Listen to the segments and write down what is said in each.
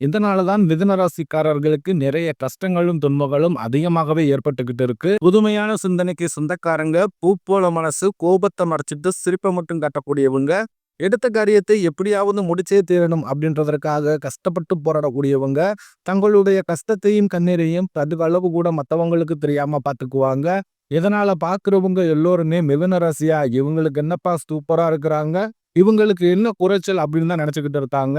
இதனால தான் மிதனராசிக்காரர்களுக்கு நிறைய கஷ்டங்களும் துன்பங்களும் அதிகமாகவே ஏற்பட்டுக்கிட்டு இருக்கு. புதுமையான சிந்தனைக்கு சொந்தக்காரங்க பூ போல மனசு கோபத்தை மறைச்சிட்டு சிரிப்பை மட்டும் கட்டக்கூடியவங்க எடுத்த காரியத்தை எப்படியாவது முடிச்சே தீரணும் அப்படின்றதற்காக கஷ்டப்பட்டு போராடக்கூடியவங்க தங்களுடைய கஷ்டத்தையும் கண்ணீரையும் அளவு கூட மற்றவங்களுக்கு தெரியாம பார்த்துக்குவாங்க இதனால பாக்குறவங்க எல்லோருமே மிதன ராசியா இவங்களுக்கு என்னப்பா சூப்பரா இருக்கிறாங்க இவங்களுக்கு என்ன குறைச்சல் அப்படின்னு தான் நினைச்சுக்கிட்டு இருக்காங்க.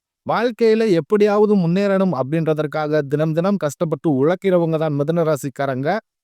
வாழ்க்கையில எப்படியாவது முன்னேறணும் அப்படின்றதற்காக தினம் தினம் கஷ்டப்பட்டு உழைக்கிறவங்க தான் மிதன ராசிக்காரங்க.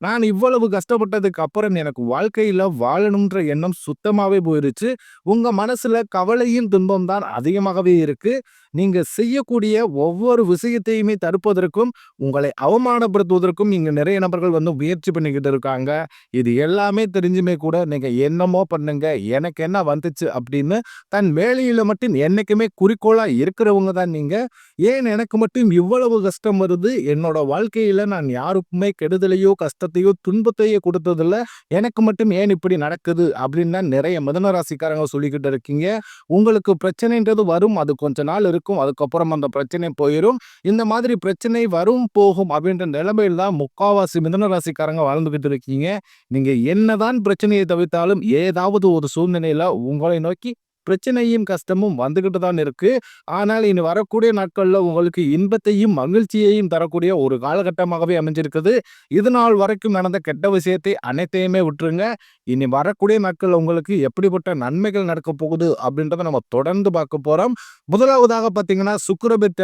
நான் இவ்வளவு கஷ்டப்பட்டதுக்கு அப்புறம் எனக்கு வாழ்க்கையில வாழணுன்ற எண்ணம் சுத்தமாவே போயிருச்சு. உங்க மனசுல கவலையும் துன்பம் தான் அதிகமாகவே இருக்கு. நீங்க செய்யக்கூடிய ஒவ்வொரு விஷயத்தையுமே தடுப்பதற்கும் உங்களை அவமானப்படுத்துவதற்கும் இங்க நிறைய நபர்கள் வந்து முயற்சி பண்ணிக்கிட்டு இருக்காங்க. இது எல்லாமே தெரிஞ்சுமே கூட நீங்க என்னமோ பண்ணுங்க எனக்கு என்ன வந்துச்சு அப்படின்னு தன் வேலையில மட்டும் என்னைக்குமே குறிக்கோளா இருக்கிறவங்க தான் நீங்க. ஏன் எனக்கு மட்டும் இவ்வளவு கஷ்டம் வருது? என்னோட வாழ்க்கையில நான் யாருக்குமே கெடுதலையோ கஷ்டத்தையோ துன்பத்தையோ கொடுத்ததில்ல. எனக்கு மட்டும் ஏன் இப்படி நடக்குது அப்படின்னு தான் நிறைய மிதன ராசிக்காரங்க சொல்லிக்கிட்டு இருக்கீங்க. உங்களுக்கு பிரச்சனைன்றது வரும். அது கொஞ்ச நாள் இருக்கும். அதுக்கப்புறம் அந்த பிரச்சனை போயிடும் இந்த மாதிரி பிரச்சனை வரும் போகும் அப்படின்ற நிலைமையில் தான் முக்காவாசி மிதன ராசிக்காரங்க வாழ்ந்துக்கிட்டு இருக்கீங்க. நீங்கள் என்னதான் பிரச்சனையை தவிர்த்தாலும் ஏதாவது ஒரு சூழ்நிலையில் உங்களை நோக்கி பிரச்சனையும் கஷ்டமும் வந்துகிட்டு தான் இருக்கு. ஆனால் இனி வரக்கூடிய நாட்கள்ல உங்களுக்கு இன்பத்தையும் மகிழ்ச்சியையும் தரக்கூடிய ஒரு காலகட்டமாகவே அமைஞ்சிருக்குது. இது நாள் வரைக்கும் நடந்த கெட்ட விஷயத்தை அனைத்தையுமே விட்டுருங்க. இனி வரக்கூடிய நாட்கள் உங்களுக்கு எப்படிப்பட்ட நன்மைகள் நடக்க போகுது அப்படின்றத நம்ம தொடர்ந்து பார்க்க போறோம். முதலாவதாக பார்த்தீங்கன்னா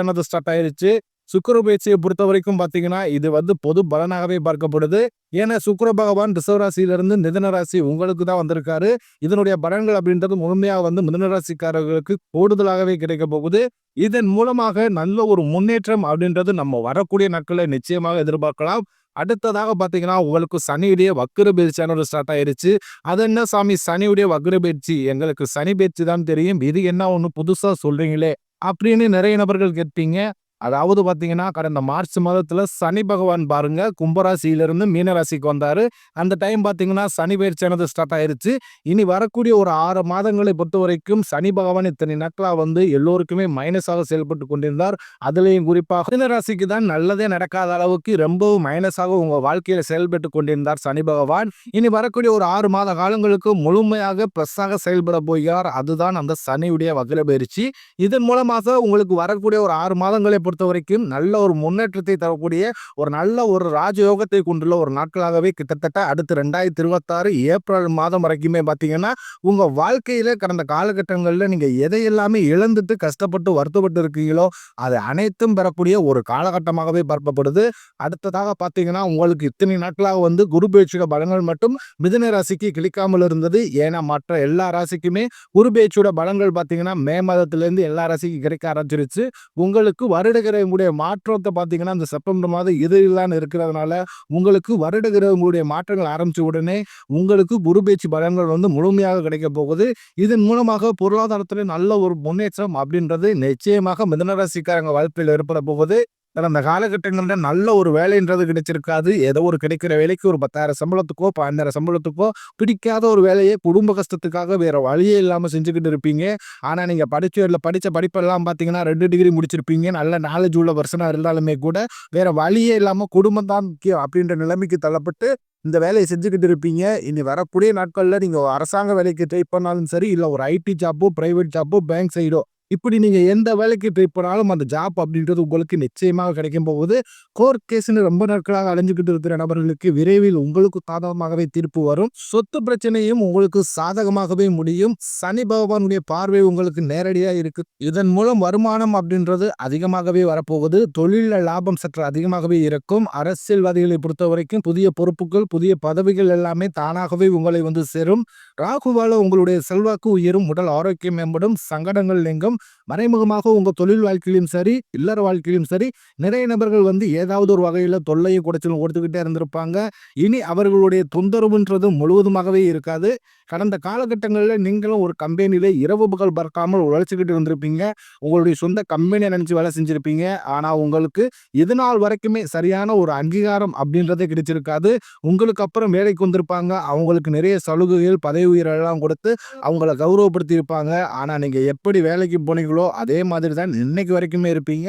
எனது ஸ்டார்ட் ஆயிருச்சு. சுக்கர பயிற்சியை பொறுத்த வரைக்கும் பார்த்தீங்கன்னா இது வந்து பொது பலனாகவே பார்க்கப்படுது. ஏன்னா சுக்கர பகவான் ரிசவராசியிலிருந்து மிதன ராசி உங்களுக்கு தான் வந்திருக்காரு. இதனுடைய பலன்கள் அப்படின்றது முழுமையாக வந்து மிதன ராசிக்காரர்களுக்கு கூடுதலாகவே கிடைக்க போகுது. இதன் மூலமாக நல்ல ஒரு முன்னேற்றம் அப்படின்றது நம்ம வரக்கூடிய நாட்களை நிச்சயமாக எதிர்பார்க்கலாம். அடுத்ததாக பார்த்தீங்கன்னா உங்களுக்கு சனியுடைய வக்கர பயிற்சியான ஸ்டார்ட் ஆயிருச்சு. அது என்ன சாமி? சனியுடைய வக்கர பயிற்சி எங்களுக்கு சனி பயிற்சி தான் தெரியும். இது என்ன ஒன்று புதுசாக சொல்றீங்களே அப்படின்னு நிறைய நபர்கள் கேட்பீங்க. அதாவது பார்த்தீங்கன்னா கடந்த மார்ச் மாதத்தில் சனி பகவான் பாருங்க கும்பராசியிலிருந்து மீனராசிக்கு வந்தார். அந்த டைம் பார்த்தீங்கன்னா சனி பயிற்சியானது ஸ்டார்ட் ஆயிருச்சு. இனி வரக்கூடிய ஒரு ஆறு மாதங்களை பொறுத்த வரைக்கும் சனி பகவான் இத்தனை நாட்களாக வந்து எல்லோருக்குமே மைனஸாக செயல்பட்டு கொண்டிருந்தார். அதுலேயும் குறிப்பாக மீனராசிக்கு தான் நல்லதே நடக்காத அளவுக்கு ரொம்பவும் மைனஸாக உங்கள் வாழ்க்கையில் செயல்பட்டு கொண்டிருந்தார் சனி பகவான். இனி வரக்கூடிய ஒரு ஆறு மாத காலங்களுக்கு முழுமையாக ப்ளஸ்ஸாக செயல்பட போகிறார். அதுதான் அந்த சனியுடைய வகிர பயிற்சி. இதன் மூலமாக உங்களுக்கு வரக்கூடிய ஒரு ஆறு மாதங்களை பொறுத்த வரைக்கும் நல்ல ஒரு முன்னேற்றத்தை தரக்கூடிய ஒரு நல்ல ஒரு ராஜயோகத்தை கொண்டுள்ள ஒரு நாட்களாகவே கிட்டத்தட்ட அடுத்து ரெண்டாயிரத்தி இருபத்தாறு ஏப்ரல் மாதம் வரைக்குமே பார்த்தீங்கன்னா உங்கள் வாழ்க்கையில் கடந்த காலகட்டங்களில் நீங்கள் எதையெல்லாமே இழந்துட்டு கஷ்டப்பட்டு வருத்தப்பட்டு இருக்கீங்களோ அது அனைத்தும் பெறக்கூடிய ஒரு காலகட்டமாகவே பார்க்கப்படுது. அடுத்ததாக பார்த்தீங்கன்னா உங்களுக்கு இத்தனை நாட்களாக வந்து குரு பேச்சுட பலங்கள் மட்டும் மிதுன ராசிக்கு கிளிக்காமல் இருந்தது. ஏன்னா மற்ற எல்லா ராசிக்குமே குரு பேச்சோட பலங்கள் பார்த்தீங்கன்னா மே மாதத்திலேருந்து எல்லா ராசிக்கும் கிடைக்க ஆரம்பிச்சிருச்சு. உங்களுக்கு வருட வருடகிரகங்களுடைய மாற்றத்தை பார்த்தீங்கன்னா இந்த செப்டம்பர் மாதம் இறுதியிலான இருக்கிறதுனால உங்களுக்கு வருடகிரகங்களுடைய மாற்றங்கள் ஆரம்பிச்ச உடனே உங்களுக்கு குரு பேச்சு பலன்கள் வந்து முழுமையாக கிடைக்க போகுது. இதன் மூலமாக பொருளாதாரத்தில் நல்ல ஒரு முன்னேற்றம் அப்படின்றது நிச்சயமாக மிதனராசிக்காரங்க வாழ்க்கையில் ஏற்பட போகுது. கடந்த காலகட்டங்களில் நல்ல ஒரு வேலைன்றது கிடைச்சிருக்காது. ஏதோ ஒரு கிடைக்கிற வேலைக்கு ஒரு 10,000 சம்பளத்துக்கோ, 12,000 சம்பளத்துக்கோ பிடிக்காத ஒரு வேலையை குடும்ப கஷ்டத்துக்காக வேற வழியே இல்லாமல் செஞ்சுக்கிட்டு இருப்பீங்க. ஆனா நீங்க படிச்ச படித்த படிப்பெல்லாம் பார்த்தீங்கன்னா ரெண்டு டிகிரி முடிச்சிருப்பீங்க. நல்ல நாலேஜ் உள்ள பர்சனாக இருந்தாலுமே கூட, வேற வழியே இல்லாமல் குடும்பம் தான் முக்கியம் அப்படின்ற நிலைமைக்கு தள்ளப்பட்டு இந்த வேலையை செஞ்சுக்கிட்டு இருப்பீங்க. இனி வரக்கூடிய நாட்களில் நீங்கள் அரசாங்க வேலைக்கு ட்ரை பண்ணாலும் சரி, இல்லை ஒரு ஐடி ஜாப்போ, ப்ரைவேட் ஜாப்போ, பேங்க் சைடோ இப்படி நீங்கள் எந்த வேலைக்கு ட்ரை பண்ணாலும் அந்த ஜாப் அப்படின்றது உங்களுக்கு நிச்சயமாக கிடைக்கும் போகுது. கோர்ட் கேஸ்ன்னு ரொம்ப நாட்களாக அலைஞ்சிக்கிட்டு இருக்கிற நபர்களுக்கு விரைவில் உங்களுக்கு சாதகமாகவே தீர்ப்பு வரும். சொத்து பிரச்சனையும் உங்களுக்கு சாதகமாகவே முடியும். சனி பகவானுடைய பார்வை உங்களுக்கு நேரடியாக இருக்கு. இதன் மூலம் வருமானம் அப்படின்றது அதிகமாகவே வரப்போகுது. தொழிலில் லாபம் சற்று அதிகமாகவே இருக்கும். அரசியல்வாதிகளை பொறுத்த வரைக்கும் புதிய பொறுப்புகள், புதிய பதவிகள் எல்லாமே தானாகவே உங்களை வந்து சேரும். ராகுவால உங்களுடைய செல்வாக்கு உயரும். உடல் ஆரோக்கியம் மேம்படும். சங்கடங்கள் நீங்கும். மறைமுகமாக உங்க தொழில் வாழ்க்கையிலும் சரி, இல்லற வாழ்க்கையிலும் சரி, நிறைய நபர்கள் வந்து ஏதாவது ஒரு வகையில தொல்லையும், குடைச்சலும் கொடுத்துக்கிட்டே இருந்திருப்பாங்க. இனி அவர்களுடைய தொந்தரவுன்றது முழுவதுமாகவே இருக்காது. கடந்த காலகட்டங்களில் நீங்களும் ஒரு கம்பெனில இரவு பகல் பறக்காமல் உழைச்சிக்கிட்டு இருந்திருப்பீங்க. உங்களுடைய சொந்த கம்பெனியை நினைச்சு வேலை செஞ்சிருப்பீங்க. ஆனா உங்களுக்கு இதுநாள் வரைக்குமே சரியான ஒரு அங்கீகாரம் அப்படின்றதே கிடைச்சிருக்காது. உங்களுக்கு அப்புறம் வேலைக்கு வந்திருப்பாங்க. அவங்களுக்கு நிறைய சலுகைகள், பதவி உயிரெல்லாம் கொடுத்து அவங்கள கௌரவப்படுத்தி இருப்பாங்க. ஆனா நீங்க எப்படி வேலைக்கு போனீங்களோ, அதே மாதிரி தான் இன்னைக்கு வரைக்குமே இருப்பீங்க.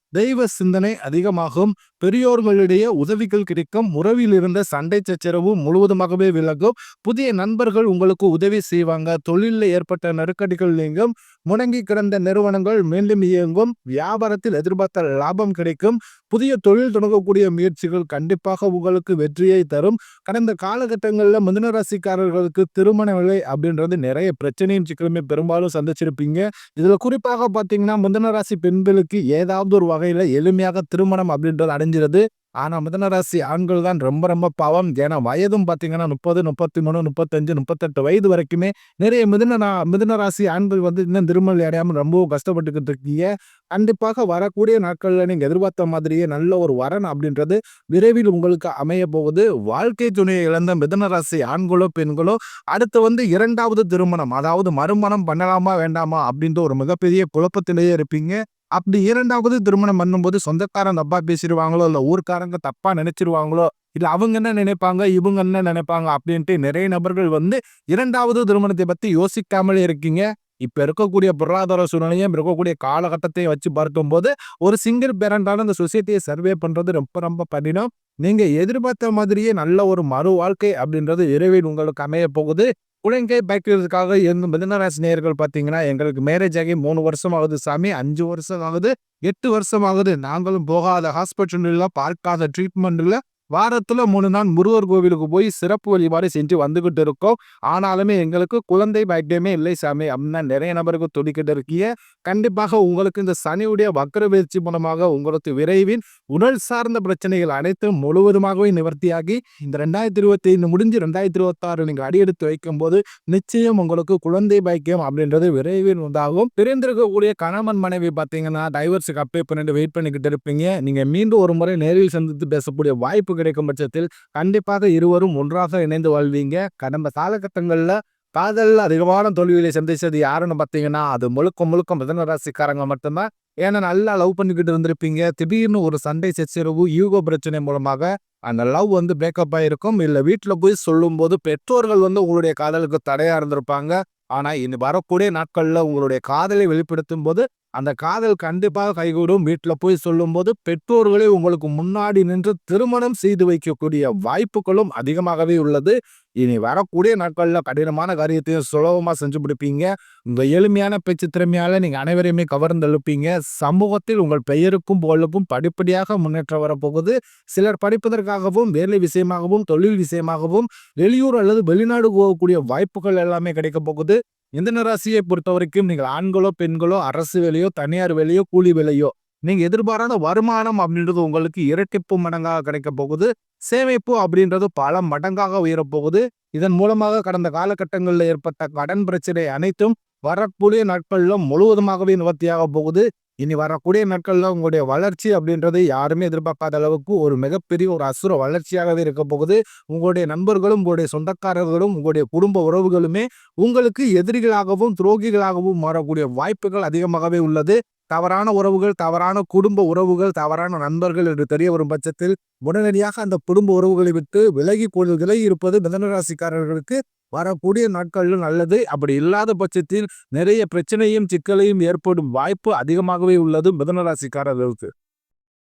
தெய்வ சிந்தனை அதிகமாகும். பெரியோர்களிடையே உதவிகள் கிடைக்கும். உறவில் இருந்த சண்டை சச்சரவு முழுவதுமாகவே விலகும். புதிய நண்பர்கள் உங்களுக்கு உதவி செய்வாங்க. தொழிலில் ஏற்பட்ட நெருக்கடிகள் நீங்கும். முடங்கி கிடந்த நிறுவனங்கள் மீண்டும் இயங்கும். வியாபாரத்தில் எதிர்பார்த்த லாபம் கிடைக்கும். புதிய தொழில் தொடங்கக்கூடிய முயற்சிகள் கண்டிப்பாக உங்களுக்கு வெற்றியை தரும். கடந்த காலகட்டங்களில் மிதனராசிக்காரர்களுக்கு திருமண விலை அப்படின்றது நிறைய பிரச்சனையும், சிக்கலுமே பெரும்பாலும் சந்திச்சிருப்பீங்க. இதில் குறிப்பாக பார்த்தீங்கன்னா, மிதனராசி பெண்களுக்கு ஏதாவது ஒரு வகையில் எளிமையாக திருமணம் அப்படின்றது அடைஞ்சு முடிஞ்சிருது ஆனால் மிதனராசி ஆண்கள் தான் ரொம்ப ரொம்ப பாவம். ஏன்னா வயதும் பார்த்தீங்கன்னா 30, 33, 35, 38 வயது வரைக்குமே நிறைய மிதன மிதனராசி ஆண்கள் வந்து இன்னும் திருமணம் அடையாமல் ரொம்பவும் கஷ்டப்பட்டுக்கிட்டு இருக்கீங்க. கண்டிப்பாக வரக்கூடிய நாட்களில் நீங்கள் எதிர்பார்த்த மாதிரியே நல்ல ஒரு வரன் அப்படின்றது விரைவில் உங்களுக்கு அமைய போகுது. வாழ்க்கை துணையை இழந்த மிதனராசி ஆண்களோ, பெண்களோ அடுத்து வந்து இரண்டாவது திருமணம் அதாவது மறுமணம் பண்ணலாமா, வேண்டாமா அப்படின்ற ஒரு மிகப்பெரிய குழப்பத்திலேயே இருப்பீங்க. அப்படி இரண்டாவது திருமணம் பண்ணும்போது சொந்தக்காரங்க தப்பா பேசிடுவாங்களோ இல்லை ஊர்க்காரங்க தப்பா நினைச்சிருவாங்களோ, இல்ல அவங்க என்ன நினைப்பாங்க, இவங்க என்ன நினைப்பாங்க அப்படின்ட்டு நிறைய நபர்கள் வந்து இரண்டாவது திருமணத்தை பத்தி யோசிக்காமலே இருக்கீங்க. இப்போ இருக்கக்கூடிய பொருளாதார சூழ்நிலையும், இருக்கக்கூடிய காலகட்டத்தையும் வச்சு பார்க்கும்போது, ஒரு சிங்கிள் பேரண்டான இந்த சொசைட்டியை சர்வே பண்ணுறது ரொம்ப ரொம்ப கடினம். நீங்கள் எதிர்பார்த்த மாதிரியே நல்ல ஒரு மறு வாழ்க்கை அப்படின்றது விரைவில் உங்களுக்கு அமைய போகுது. குழந்தை பைக்கிறதுக்காக இருந்த மிதுன ராசி நேயர்கள் பார்த்தீங்கன்னா, எங்களுக்கு மேரேஜ் ஆகி மூணு வருஷம் ஆகுது சாமி, அஞ்சு வருஷம் ஆகுது, எட்டு வருஷம் ஆகுது. நாங்களும் போகாத ஹாஸ்பிட்டல் பார்க்காத ட்ரீட்மெண்ட்டில் வாரத்தில் மூணு நாள் முருகர் கோவிலுக்கு போய் சிறப்பு வழிபாடு செஞ்சு வந்துக்கிட்டு இருக்கோம். ஆனாலுமே எங்களுக்கு குழந்தை பாக்கியமே இல்லை சாமி அப்படின்னு நிறைய நபருக்கு துடிக்கிட்டு இருக்கீங்க. கண்டிப்பாக உங்களுக்கு இந்த சனியுடைய வக்கர பயிற்சி மூலமாக உங்களுக்கு விரைவில் உடல் சார்ந்த பிரச்சனைகள் அனைத்தும் முழுவதுமாகவே நிவர்த்தியாகி, இந்த 2025 முடிஞ்சு ரெண்டாயிரத்தி இருபத்தாறு நீங்கள் அடியெடுத்து வைக்கும்போது, நிச்சயம் உங்களுக்கு குழந்தை பாக்கியம் அப்படின்றது விரைவில் உண்டாகும். பிரிந்திருக்கக்கூடிய கணவன், மனைவி பார்த்தீங்கன்னா, டைவர்ஸுக்கு அப்ளை பண்ணிட்டு வெயிட் பண்ணிக்கிட்டு இருப்பீங்க. நீங்கள் மீண்டும் ஒரு முறை நேரில் சந்தித்து பேசக்கூடிய வாய்ப்புகள் கிடைக்கும் பட்சத்தில், கண்டிப்பாக இருவரும் ஒன்றாக இணைந்து வாழ்வீங்க. கடந்த காலகட்டங்கள்ல காதல் அதிகமான தோல்விகளை சந்திச்சது யாருன்னு பார்த்தீங்கன்னா, அது முழுக்க முழுக்க மிதன ராசிக்காரங்க மட்டும்தான் ஏன்னா நல்லா லவ் பண்ணிக்கிட்டு இருந்திருப்பீங்க. திடீர்னு ஒரு சண்டை சச்சரவு, ஈகோ பிரச்சனை மூலமாக அந்த லவ் வந்து பிரேக்கப் ஆயிருக்கும். இல்லை வீட்டில் போய் சொல்லும்போது பெற்றோர்கள் வந்து உங்களுடைய காதலுக்கு தடையா இருந்திருப்பாங்க. ஆனா இனி வரக்கூடிய நாட்கள்ல உங்களுடைய காதலை வெளிப்படுத்தும் போது அந்த காதல் கண்டிப்பாக கைகூடும். வீட்டில் போய் சொல்லும்போது பெற்றோர்களே உங்களுக்கு முன்னாடி நின்று திருமணம் செய்து வைக்கக்கூடிய வாய்ப்புகளும் அதிகமாகவே உள்ளது. இனி வரக்கூடிய நாட்களில் கடினமான காரியத்தையும் சுலபமாக செஞ்சு பிடிப்பீங்க இந்த எளிமையான பேச்சு திறமையால் நீங்கள் அனைவரையுமே கவர்ந்தெழுப்பீங்க. சமூகத்தில் உங்கள் பெயருக்கும், புகழுக்கும் படிப்படியாக முன்னேற்றம் வரப்போகுது. சிலர் படிப்பதற்காகவும், வேலை விஷயமாகவும், தொழில் விஷயமாகவும் வெளியூர் அல்லது வெளிநாடு போகக்கூடிய வாய்ப்புகள் எல்லாமே கிடைக்கப் போகுது. மிதுன ராசியை பொறுத்தவரைக்கும் நீங்கள் ஆண்களோ, பெண்களோ, அரசு வேலையோ, தனியார் வேலையோ, கூலி வேலையோ நீங்க எதிர்பாராத வருமானம் அப்படின்றது உங்களுக்கு இரட்டிப்பு மடங்காக கிடைக்க போகுது. சேமிப்பு அப்படின்றது பல மடங்காக உயரப்போகுது இதன் மூலமாக கடந்த காலகட்டங்களில் ஏற்பட்ட கடன் பிரச்சனை அனைத்தும் வரக்கூடிய நாட்களிலும் முழுவதுமாகவே நிவர்த்தியாக போகுது. இனி வரக்கூடிய நாட்களில் உங்களுடைய வளர்ச்சி அப்படின்றது யாருமே எதிர்பார்க்காத அளவுக்கு ஒரு மிகப்பெரிய ஒரு அசுர வளர்ச்சியாகவே இருக்க போகுது. உங்களுடைய நண்பர்களும் உங்களுடைய சொந்தக்காரர்களும் உங்களுடைய குடும்ப உறவுகளுமே உங்களுக்கு எதிரிகளாகவும் துரோகிகளாகவும் மாறக்கூடிய வாய்ப்புகள் அதிகமாகவே உள்ளது. தவறான உறவுகள் தவறான குடும்ப உறவுகள் தவறான நண்பர்கள் என்று தெரிய வரும் பட்சத்தில் உடனடியாக அந்த குடும்ப உறவுகளை விட்டு விலகி கொள் விலகி இருப்பது மிதனராசிக்காரர்களுக்கு வரக்கூடிய நாட்களில் நல்லது. அப்படி இல்லாத பட்சத்தில் நிறைய பிரச்சனையும் சிக்கலையும் ஏற்படும் வாய்ப்பு அதிகமாகவே உள்ளது மிதனராசிக்காரர்களுக்கு.